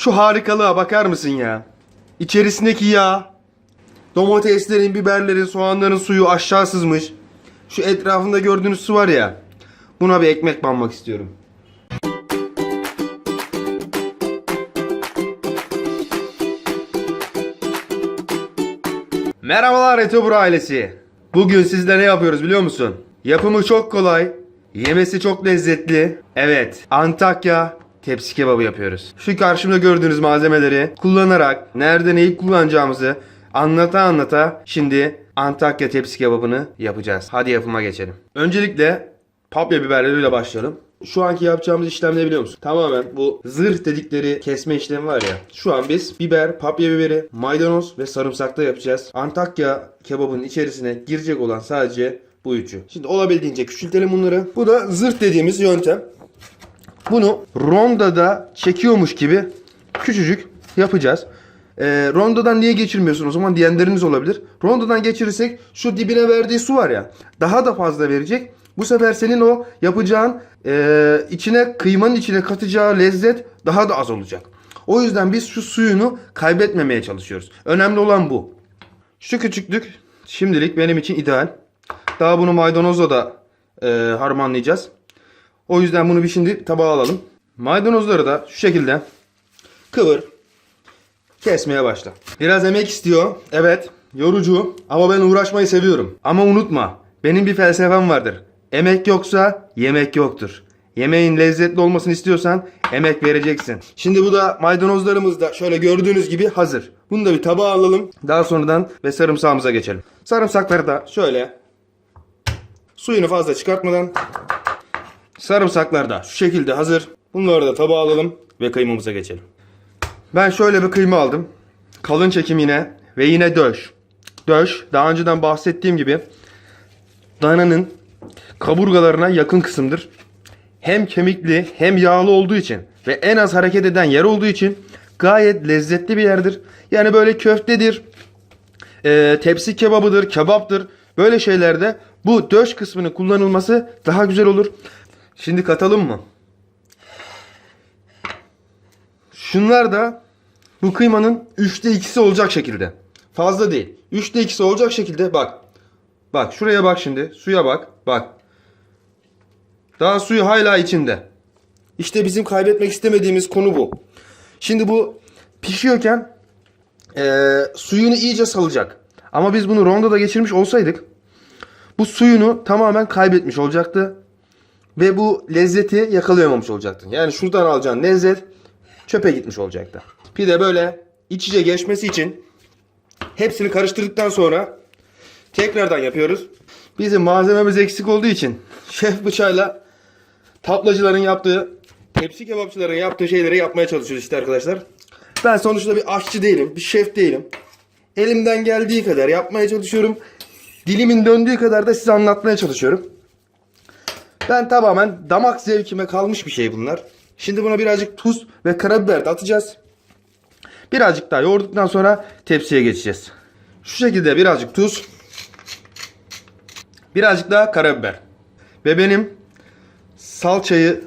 Şu harikalığa bakar mısın ya? İçerisindeki yağ, domateslerin, biberlerin, soğanların suyu aşağı sızmış. Şu etrafında gördüğünüz su var ya. Buna bir ekmek banmak istiyorum. Merhabalar Etobur ailesi. Bugün sizle ne yapıyoruz biliyor musun? Yapımı çok kolay, yemesi çok lezzetli. Evet, Antakya tepsi kebabı yapıyoruz. Şu karşımda gördüğünüz malzemeleri kullanarak nerede neyi kullanacağımızı anlata anlata şimdi Antakya tepsi kebabını yapacağız. Hadi yapıma geçelim. Öncelikle papya biberleriyle başlayalım. Şu anki yapacağımız işlem ne biliyor musun? Tamamen bu zırh dedikleri kesme işlemi var ya. Şu an biz biber, papya biberi, maydanoz ve sarımsakla yapacağız. Antakya kebabının içerisine girecek olan sadece bu üçü. Şimdi olabildiğince küçültelim bunları. Bu da zırh dediğimiz yöntem. Bunu rondada çekiyormuş gibi küçücük yapacağız. Ee, rondodan niye geçirmiyorsun o zaman diyenleriniz olabilir. Rondodan geçirirsek şu dibine verdiği su var ya daha da fazla verecek. Bu sefer senin o yapacağın e, içine kıymanın içine katacağı lezzet daha da az olacak. O yüzden biz şu suyunu kaybetmemeye çalışıyoruz. Önemli olan bu. Şu küçüklük şimdilik benim için ideal. Daha bunu maydanozla da e, harmanlayacağız. O yüzden bunu bir şimdi tabağa alalım. Maydanozları da şu şekilde kıvır. Kesmeye başla. Biraz emek istiyor. Evet. Yorucu. Ama ben uğraşmayı seviyorum. Ama unutma. Benim bir felsefem vardır. Emek yoksa yemek yoktur. Yemeğin lezzetli olmasını istiyorsan emek vereceksin. Şimdi bu da maydanozlarımız da şöyle gördüğünüz gibi hazır. Bunu da bir tabağa alalım. Daha sonradan ve sarımsağımıza geçelim. Sarımsakları da şöyle suyunu fazla çıkartmadan Sarımsaklar da şu şekilde hazır. Bunları da tabağa alalım ve kıymamıza geçelim. Ben şöyle bir kıyma aldım. Kalın çekim yine ve yine döş. Döş daha önceden bahsettiğim gibi dananın kaburgalarına yakın kısımdır. Hem kemikli hem yağlı olduğu için ve en az hareket eden yer olduğu için gayet lezzetli bir yerdir. Yani böyle köftedir, e, tepsi kebabıdır, kebaptır. Böyle şeylerde bu döş kısmının kullanılması daha güzel olur. Şimdi katalım mı? Şunlar da bu kıymanın 3'te 2'si olacak şekilde. Fazla değil. 3'te 2'si olacak şekilde bak. Bak şuraya bak şimdi. Suya bak. Bak. Daha suyu hala içinde. İşte bizim kaybetmek istemediğimiz konu bu. Şimdi bu pişiyorken eee, suyunu iyice salacak. Ama biz bunu rondoda geçirmiş olsaydık bu suyunu tamamen kaybetmiş olacaktı. Ve bu lezzeti yakalayamamış olacaktın. Yani şuradan alacağın lezzet çöpe gitmiş olacaktı. Pide böyle iç içe geçmesi için hepsini karıştırdıktan sonra tekrardan yapıyoruz. Bizim malzememiz eksik olduğu için şef bıçağıyla tablacıların yaptığı, tepsi kebapçıların yaptığı şeyleri yapmaya çalışıyoruz işte arkadaşlar. Ben sonuçta bir aşçı değilim, bir şef değilim. Elimden geldiği kadar yapmaya çalışıyorum. Dilimin döndüğü kadar da size anlatmaya çalışıyorum. Ben tamamen damak zevkime kalmış bir şey bunlar. Şimdi buna birazcık tuz ve karabiber de atacağız. Birazcık daha yoğurduktan sonra tepsiye geçeceğiz. Şu şekilde birazcık tuz. Birazcık daha karabiber. Ve benim salçayı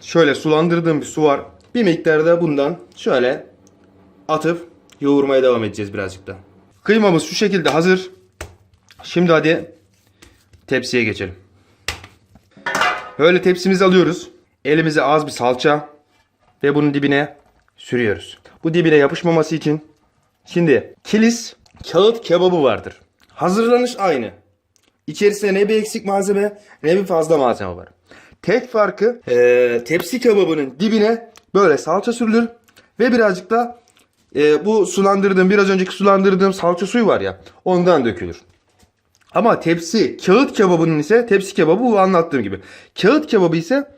şöyle sulandırdığım bir su var. Bir miktar da bundan şöyle atıp yoğurmaya devam edeceğiz birazcık da. Kıymamız şu şekilde hazır. Şimdi hadi tepsiye geçelim. Böyle tepsimizi alıyoruz. Elimize az bir salça ve bunun dibine sürüyoruz. Bu dibine yapışmaması için şimdi kilis kağıt kebabı vardır. Hazırlanış aynı. İçerisinde ne bir eksik malzeme ne bir fazla malzeme var. Tek farkı eee, tepsi kebabının dibine böyle salça sürülür ve birazcık da eee, bu sulandırdığım biraz önceki sulandırdığım salça suyu var ya ondan dökülür. Ama tepsi kağıt kebabının ise tepsi kebabı bu anlattığım gibi. Kağıt kebabı ise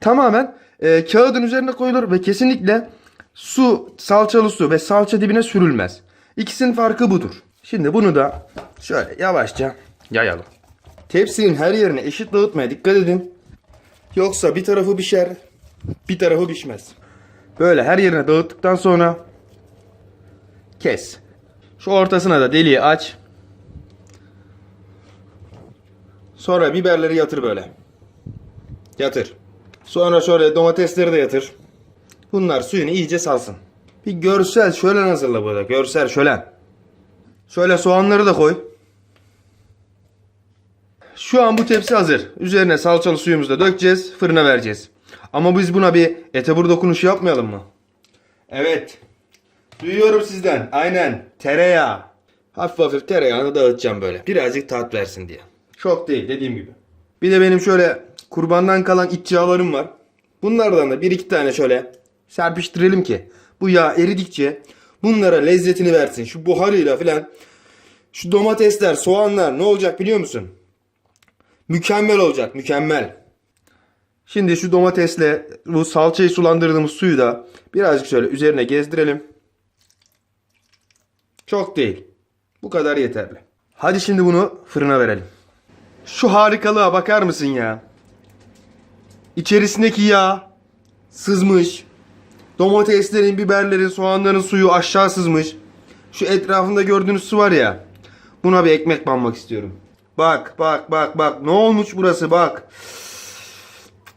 tamamen e, kağıdın üzerine koyulur ve kesinlikle su, salçalı su ve salça dibine sürülmez. İkisinin farkı budur. Şimdi bunu da şöyle yavaşça yayalım. Tepsinin her yerine eşit dağıtmaya dikkat edin. Yoksa bir tarafı pişer, bir tarafı pişmez. Böyle her yerine dağıttıktan sonra kes. Şu ortasına da deliği aç. Sonra biberleri yatır böyle. Yatır. Sonra şöyle domatesleri de yatır. Bunlar suyunu iyice salsın. Bir görsel şölen hazırla burada. Görsel şölen. Şöyle soğanları da koy. Şu an bu tepsi hazır. Üzerine salçalı suyumuzu da dökeceğiz. Fırına vereceğiz. Ama biz buna bir etebur dokunuşu yapmayalım mı? Evet. Duyuyorum sizden. Aynen. Tereyağı. Hafif hafif tereyağını dağıtacağım böyle. Birazcık tat versin diye. Çok değil dediğim gibi. Bir de benim şöyle kurbandan kalan iç yağlarım var. Bunlardan da bir iki tane şöyle serpiştirelim ki bu yağ eridikçe bunlara lezzetini versin. Şu buharıyla filan şu domatesler, soğanlar ne olacak biliyor musun? Mükemmel olacak, mükemmel. Şimdi şu domatesle bu salçayı sulandırdığımız suyu da birazcık şöyle üzerine gezdirelim. Çok değil. Bu kadar yeterli. Hadi şimdi bunu fırına verelim. Şu harikalığa bakar mısın ya? İçerisindeki yağ sızmış. Domateslerin, biberlerin, soğanların suyu aşağı sızmış. Şu etrafında gördüğünüz su var ya. Buna bir ekmek banmak istiyorum. Bak, bak, bak, bak. Ne olmuş burası bak.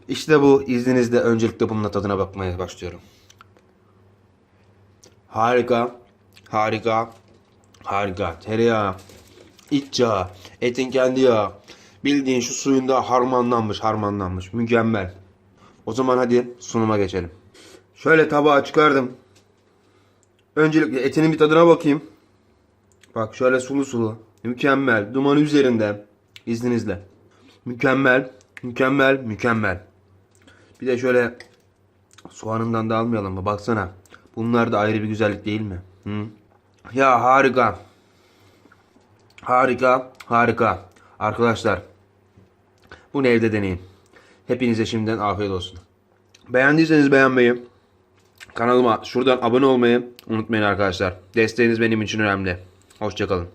İşte bu izninizle öncelikle bunun tadına bakmaya başlıyorum. Harika. Harika. Harika. Tereyağı. İç. Etin kendi yağı. Bildiğin şu suyunda harmanlanmış harmanlanmış. Mükemmel. O zaman hadi sunuma geçelim. Şöyle tabağa çıkardım. Öncelikle etinin bir tadına bakayım. Bak şöyle sulu sulu. Mükemmel. Duman üzerinde. İzninizle. Mükemmel. Mükemmel. Mükemmel. Bir de şöyle soğanından da almayalım mı? Baksana. Bunlar da ayrı bir güzellik değil mi? Hı? Ya harika. Harika. Harika. Arkadaşlar. Bunu evde deneyin. Hepinize şimdiden afiyet olsun. Beğendiyseniz beğenmeyi, kanalıma şuradan abone olmayı unutmayın arkadaşlar. Desteğiniz benim için önemli. Hoşçakalın.